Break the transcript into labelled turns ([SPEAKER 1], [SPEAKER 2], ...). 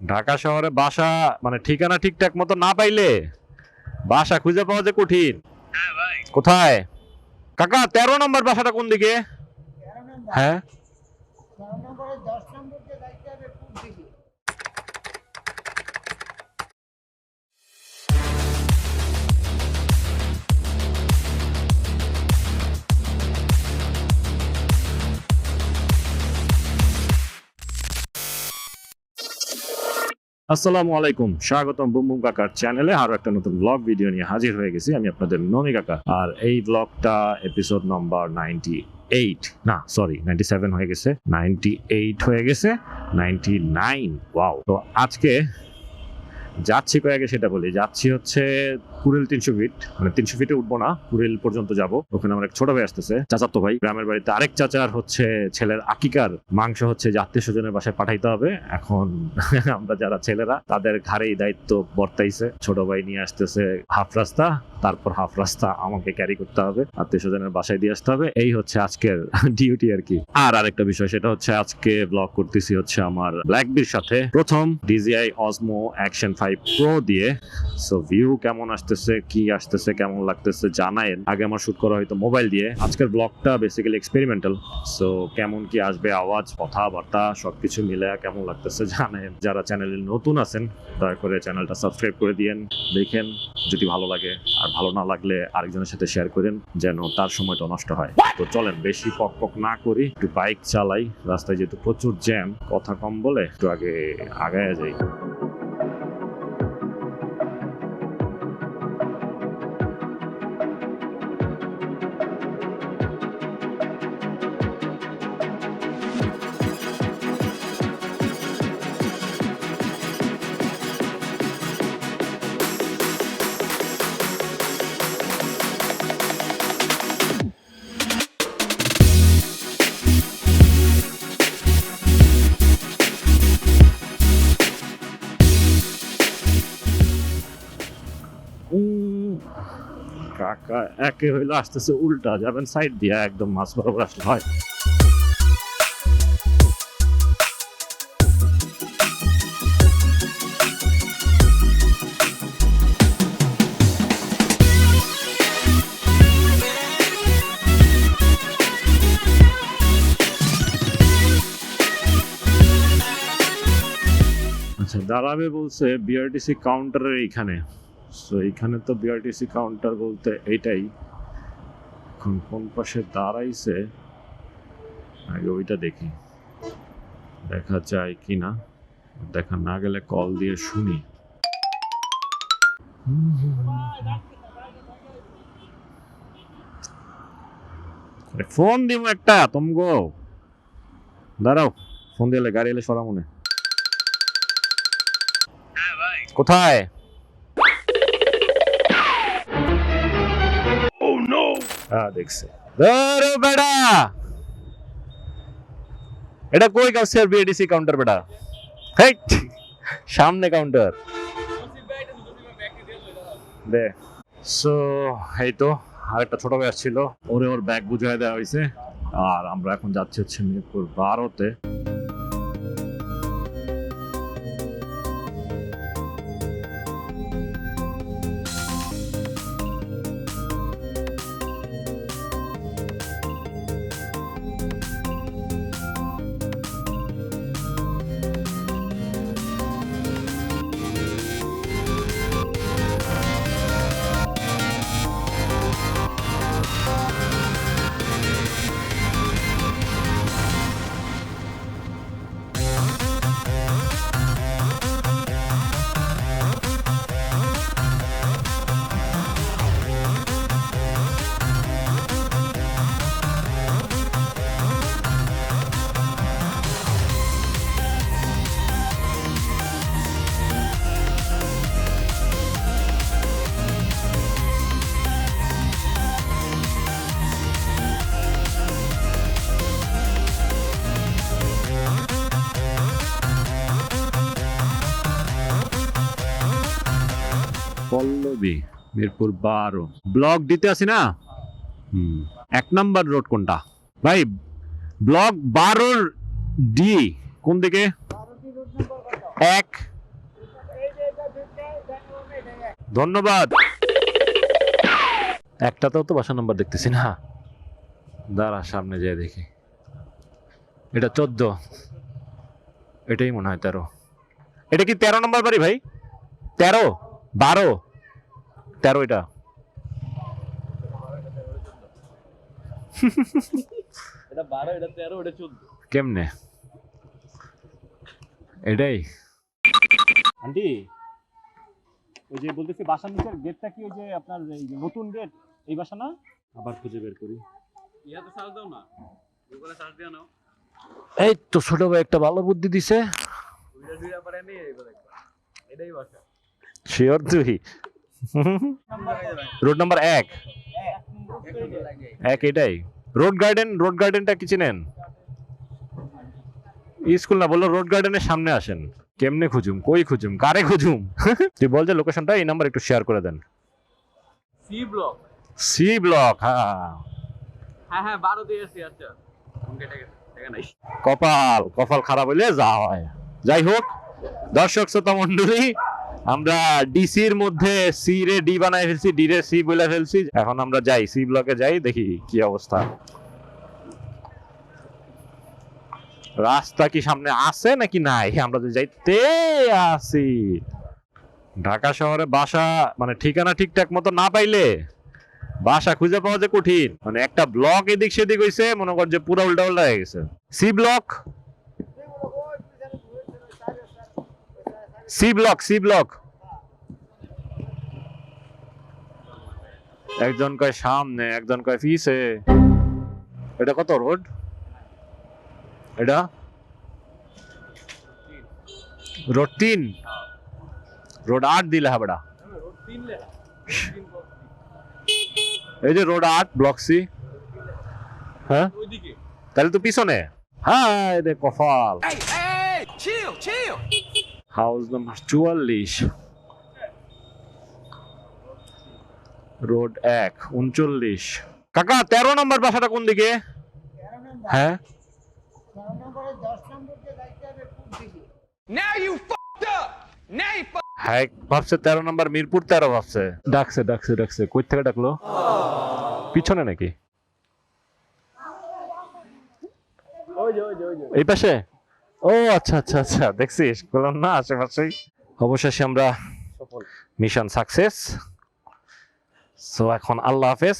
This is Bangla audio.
[SPEAKER 1] ঢাকা শহরে বাসা মানে ঠিকানা ঠিকঠাক মতো না পাইলে বাসা খুঁজে পাওয়া যে কঠিন। কোথায়? কাকা তেরো নম্বর বাসাটা কোন দিকে? হ্যাঁ। আসসালামু আলাইকুম। স্বাগতম বুম বুম কাকার চ্যানেলে আরও একটা নতুন ব্লগ ভিডিও নিয়ে হাজির হয়ে গেছি আমি আপনাদের নমি কাকা। আর এই ব্লগটা এপিসোড নম্বর নাইনটি এইট না সরি নাইনটি সেভেন হয়ে গেছে। নাইনটি এইট হয়ে গেছে। নাইনটি নাইন ওয়াও তো আজকে যাচ্ছি কয়েকে সেটা বলি। যাচ্ছি হচ্ছে কুড়িল তিনশো ফিট মানে তিনশো ফিটে উঠবো না, কুড়িল পর্যন্ত যাব। ওখানে আমার এক ছোট ভাই আসতেছে, চাচাতো ভাই। গ্রামের বাড়িতে আরেক চাচার হচ্ছে ছেলের আকিকার মাংস হচ্ছে যে আত্মীয় স্বজনের বাসায় পাঠাইতে হবে। এখন আমরা যারা ছেলেরা, তাদের ঘাড়েই দায়িত্ব বর্তাইছে। ছোট ভাই নিয়ে আসতেছে হাফ রাস্তা। তারপর হাফ রাস্তা আমাকে ক্যারি করতে হবে, আত্মীয় স্বজনের বাসায় দিয়ে আসতে হবে। এই হচ্ছে আজকের ডিউটি আর কি। আর আরেকটা বিষয়, সেটা হচ্ছে আজকে ব্লগ করতেছি হচ্ছে আমার ব্ল্যাকবির সাথে। প্রথম DJI Osmo Action five pro দিয়ে। সো ভিউ কেমন আসতেছে, কি আসতেছে, কেমন লাগতেছে জানায়েন। আগে আমার শুট করা হয়তো মোবাইল দিয়ে। আজকের ব্লগটা বেসিক্যালি এক্সপেরিমেন্টাল সো কেমন কি আসবে আওয়াজ, কথাবার্তা, সবকিছু মিলে কেমন লাগতেছে জানেন যারা চ্যানেলে নতুন আছেন, দয়া করে চ্যানেলটা সাবস্ক্রাইব করে দিয়েন। দেখেন যদি ভালো লাগে, আর ভালো না লাগলে আরেকজনের সাথে শেয়ার করেন যেন তার সময়টা নষ্ট হয়। তো চলেন বেশি পক পক না করি একটু বাইক চালাই রাস্তায় যেহেতু প্রচুর জ্যাম কথা কম বলে একটু আগে আগায় যাই। কাকা, একে হইল আসতেছে উল্টা, যাবেন সাইড দিয়ে, একদম মাছ বরাবর আসলে, হয়। আচ্ছা দাঁড়াবে বলছে বিআরটিসি কাউন্টারের এইখানে। সো এইখানে তো বিআরটিসি কাউন্টার বলতে এটাই এখন কোন পাশে দাঁড়াইছে? আগে ওইটা দেখি। দেখা যায় কি না দেখা না গেলে কল দিয়ে শুনি। ফোন দিব একটা, তোমগো। দাঁড়াও, ফোন দিলে গাড়ি এলে সরা মনে কোথায়? এটা কই কাউসিয়ার বিএডিসি কাউন্টার বেড়া হেট সামনে কাউন্টার দে। সো এই তো, আরেকটা ছোট ভাই আসছিল। ওরে ওর ব্যাগ বুঝাই দেওয়া হয়েছে আর আমরা এখন যাচ্ছি হচ্ছে মিরপুর বারোতে। পল্লবী, মিরপুর বারো। ব্লক দিতে আসি না? এক নাম্বার রোড কোনটা? ভাই, ব্লক বারোর ডি, কোন দিকে? এক। ধন্যবাদ। একটাতেও তো বাসা নাম্বার দেখতেছি না। দাঁড়া, সামনে যেয়ে দেখি। এটা চোদ্দ। এটাই মনে হয় তেরো। এটা কি তেরো নম্বর বাড়ি ভাই? তেরো? বারো? তেরো এটা।
[SPEAKER 2] এটা বারো এটা তেরো এটা চোদ্দ।
[SPEAKER 1] কেমনে? এটাই।
[SPEAKER 2] আন্টি ওই যে বলতেছি বাসার নিচের গেটটা কি ওই যে আপনার এই যে নতুন গেট এই বাসা না?
[SPEAKER 1] আবার খুঁজে বের করি।
[SPEAKER 2] ইয়াতে সার্চ দাও না। গুগলে সার্চ দিয়ে নাও।
[SPEAKER 1] এই তো ছোট ভাই একটা ভালো বুদ্ধি দিছে।
[SPEAKER 2] এটাই বাসা।
[SPEAKER 1] শিওর তুই রোড নাম্বার এক. এক এটাই। রোড গার্ডেন রোড গার্ডেনটা কি চিনেন? স্কুল না বলল রোড গার্ডেনের সামনে আসেন। কেমনে খুঁজুম? কই খুঁজুম? কারে খুঁজুম? তুই বল যে লোকেশনটা এই নাম্বার একটু শেয়ার করে দেন।
[SPEAKER 2] সি ব্লক
[SPEAKER 1] সি ব্লক হ্যাঁ
[SPEAKER 2] হ্যাঁ হ্যাঁ বারো দিয়ে আচ্ছা।
[SPEAKER 1] কপাল কপাল খারাপ হইলে যা হয়। যাই হোক দর্শক শ্রোতা মন্ডলী আমরা ডিসির মধ্যে সি রে ডি বানাই ফেলছি ডি রে সি বলে ফেলছি। এখন আমরা যাই সি ব্লকে যাই, দেখি কি অবস্থা। রাস্তা কি সামনে আছে নাকি নাই? আমরা তো যাইতে আছি। ঢাকা শহরে বাসা মানে ঠিকানা ঠিকঠাক মতো না পাইলে বাসা খুঁজে পাওয়া যে কঠিন। মানে একটা ব্লক এদিক সেদিক হইছে, মনে কর যে পুরো উল্টা উল্টা হয়ে গেছে। C block C block C block. একজন কয় সামনে, একজন কয় পিছে। এটা কত রোড? এটা? রোড তিন। রোড আট দিলে হাবড়া এই যে রোড আট, ব্লক সি। হ্যাঁ? তাহলে তো পিছনে। হ্যাঁ রে
[SPEAKER 2] চিল
[SPEAKER 1] হাউস নাম্বার চুয়াল্লিশ। রোড এক উনচল্লিশ। কাকা তেরো নম্বর বাসাটা কোন দিকে? হ্যাঁ? হ্যাঁ ভাবছে তেরো নম্বর মিরপুর তেরো ভাবছে। ডাকছে ডাকছে ডাকছে। কই থেকে ডাকলো? পিছনে নাকি? এই পাশে? ও আচ্ছা আচ্ছা আচ্ছা দেখছিস? বললাম না আশেপাশেই। অবশেষে আমরা মিশন সাকসেস সো এখন আল্লাহ হাফেজ।